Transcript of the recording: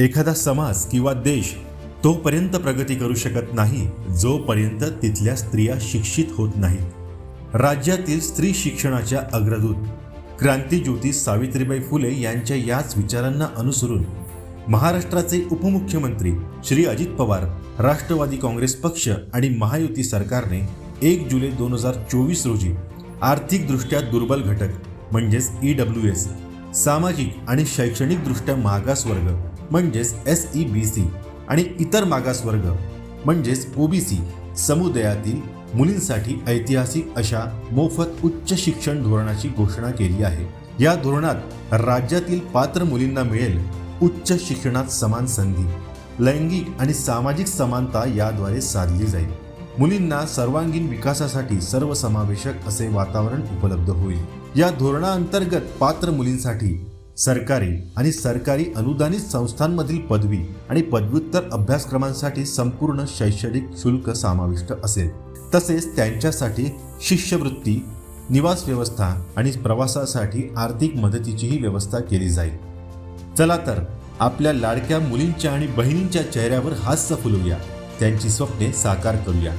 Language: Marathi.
एखादा समाज किंवा देश तोपर्यंत प्रगती करू शकत नाही जोपर्यंत तिथल्या स्त्रिया शिक्षित होत नाहीत. राज्यातील स्त्री शिक्षणाच्या अग्रदूत क्रांतीज्योती सावित्रीबाई फुले यांच्या याच विचारांना अनुसरून महाराष्ट्राचे उपमुख्यमंत्री श्री अजित पवार राष्ट्रवादी काँग्रेस पक्ष आणि महायुती सरकारने एक जुलै दोन हजार चोवीस रोजी आर्थिकदृष्ट्या दुर्बल घटक म्हणजेच ई डब्ल्यू एस सामाजिक आणि शैक्षणिकदृष्ट्या मागास वर्ग म्हणजेच एस ई बी सी आणि इतर मागास वर्ग म्हणजेच ओबीसी समुदायातील मुलींसाठी ऐतिहासिक अशा मोफत उच्च शिक्षण धोरणाची घोषणा केली आहे. या धोरणात राज्यातील पात्र मुलींना मिळेल उच्च शिक्षणात समान संधी लैंगिक आणि सामाजिक समानता याद्वारे साधली जाईल. मुलींना सर्वांगीण विकासासाठी सर्वसमावेशक असे वातावरण उपलब्ध होईल. या धोरणाअंतर्गत पात्र मुलींसाठी सरकारी आणि सरकारी अनुदानित संस्थांमधील पदवी आणि पदव्युत्तर अभ्यासक्रमांसाठी संपूर्ण शैक्षणिक शुल्क समाविष्ट असेल. तसेच त्यांच्यासाठी शिष्यवृत्ती निवास व्यवस्था आणि प्रवासासाठी आर्थिक मदतीचीही व्यवस्था केली जाईल. चला तर आपल्या लाडक्या मुलींच्या आणि बहिणींच्या चेहऱ्यावर हास्य फुलवूया. त्यांची स्वप्ने साकार करूया.